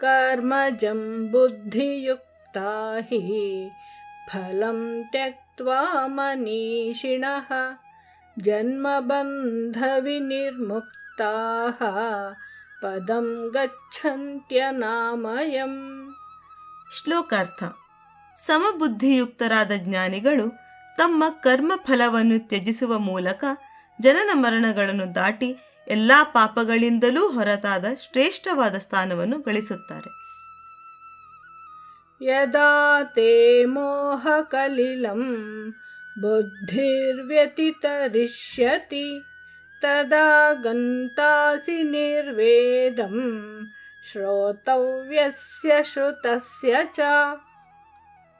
कर्मजं बुद्धियुक्ता हि फलं त्यक्त्वा मनीषिणः जन्मबन्धविनिर्मुक्ताः पदं गच्छन्त्यनामयम् ಶ್ಲೋಕಾರ್ಥ ಸಮಬುದ್ಧಿಯುಕ್ತರಾದ ಜ್ಞಾನಿಗಳು ತಮ್ಮ ಕರ್ಮ ಫಲವನ್ನು ತ್ಯಜಿಸುವ ಮೂಲಕ ಜನನ ಮರಣಗಳನ್ನು ದಾಟಿ ಎಲ್ಲ ಪಾಪಗಳಿಂದಲೂ ಹೊರತಾದ ಶ್ರೇಷ್ಠವಾದ ಸ್ಥಾನವನ್ನು ಗಳಿಸುತ್ತಾರೆ. ಯದಾ ತೇ ಮೋಹಕಲಿಲಂ ಬುದ್ಧಿರ್ವ್ಯತಿತರಿಷ್ಯತಿ ತದಾ ಗಂತಾಸಿ ನಿರ್ವೇದಂ ಶ್ರೋತವ್ಯಸ್ಯ ಶ್ರುತಸ್ಯ ಚ.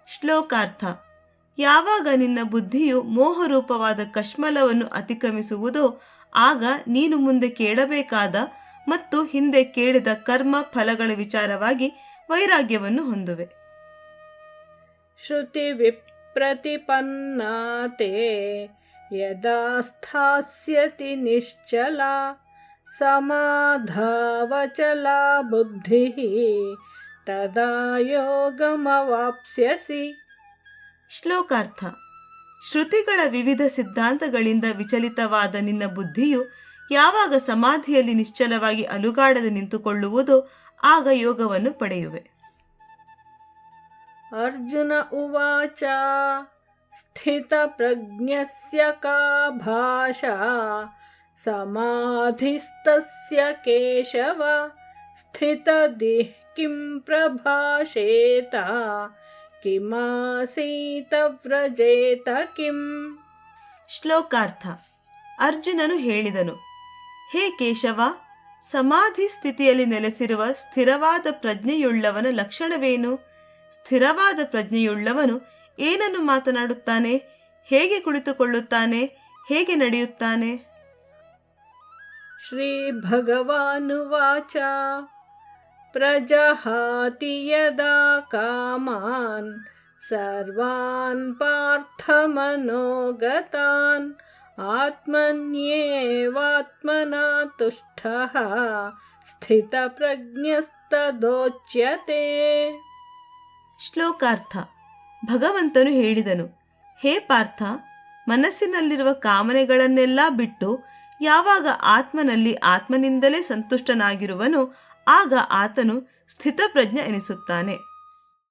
ಶ್ಲೋಕಾರ್ಥ ಯಾವಾಗ ನಿನ್ನ ಬುದ್ಧಿಯು ಮೋಹರೂಪವಾದ ಕಶ್ಮಲವನ್ನು ಅತಿಕ್ರಮಿಸುವುದೋ ಆಗ ನೀನು ಮುಂದೆ ಕೇಳಬೇಕಾದ ಮತ್ತು ಹಿಂದೆ ಕೇಳಿದ ಕರ್ಮ ಫಲಗಳ ವಿಚಾರವಾಗಿ ವೈರಾಗ್ಯವನ್ನು ಹೊಂದುವೆ. ಶ್ರುತಿ ವಿಪ್ರತಿಪನ್ನಾತೆ ನಿಶ್ಚಲ ಸಮಾಧಾವಚಲ ಬುದ್ಧಿ ತದಾ ಯೋಗಮವಾಪ್ಸ್ಯಸಿ. ಶ್ಲೋಕಾರ್ಥ. ಶ್ರುತಿಗಳ ವಿವಿಧ ಸಿದ್ಧಾಂತಗಳಿಂದ ವಿಚಲಿತವಾದ ನಿನ್ನ ಬುದ್ಧಿಯು ಯಾವಾಗ ಸಮಾಧಿಯಲ್ಲಿ ನಿಶ್ಚಲವಾಗಿ ಅಲುಗಾಡದೆ ನಿಂತುಕೊಳ್ಳುವುದು ಆಗ ಯೋಗವನ್ನು ಪಡೆಯುವೆ. ಅರ್ಜುನ ಉವಾಚ, ಸ್ಥಿತ ಪ್ರಜ್ಞಸ್ಯ ಕಾಭಾಷಾ ಸಮಾಧಿಸ್ತಸ್ಯ ಕೇಶವ, ಸ್ಥಿತ ದೇಹ ಕಿಂ ಪ್ರಭಾಷೇತ ಕಿಮಾಸೀತವ್ರಜೇತ ಕಿಂ ಶ್ಲೋಕಾರ್ಥ. ಅರ್ಜುನನು ಹೇಳಿದನು ಹೇ ಕೇಶವ ಸಮಾಧಿ ಸ್ಥಿತಿಯಲ್ಲಿ ನೆಲೆಸಿರುವ ಸ್ಥಿರವಾದ ಪ್ರಜ್ಞೆಯುಳ್ಳವನ ಲಕ್ಷಣವೇನು? ಸ್ಥಿರವಾದ ಪ್ರಜ್ಞೆಯುಳ್ಳವನು ಏನನ್ನು ಮಾತನಾಡುತ್ತಾನೆ? ಹೇಗೆ ಕುಳಿತುಕೊಳ್ಳುತ್ತಾನೆ? ಹೇಗೆ ನಡೆಯುತ್ತಾನೆ? ಶ್ರೀ ಭಗವಾನು ವಾಚಾ प्रजहाति यदा कामान् सर्वान् पार्थमनोगतान् आत्मन्येवात्मना तुष्टः स्थितप्रज्ञस्तदोच्यते ಶ್ಲೋಕಾರ್ಥ ಭಗವಂತನು ಹೇಳಿದನು ಹೇ ಪಾರ್ಥ ಮನಸ್ಸಿನಲ್ಲಿರುವ ಕಾಮನೆಗಳನ್ನೆಲ್ಲ ಬಿಟ್ಟು ಯಾವಾಗ ಆತ್ಮನಲ್ಲಿ ಆತ್ಮನಿಂದಲೇ ಸಂತುಷ್ಟನಾಗಿರುವನೋ ಆಗ ಆತನು ಸ್ಥಿತಪ್ರಜ್ಞ ಎನಿಸುತ್ತಾನೆ.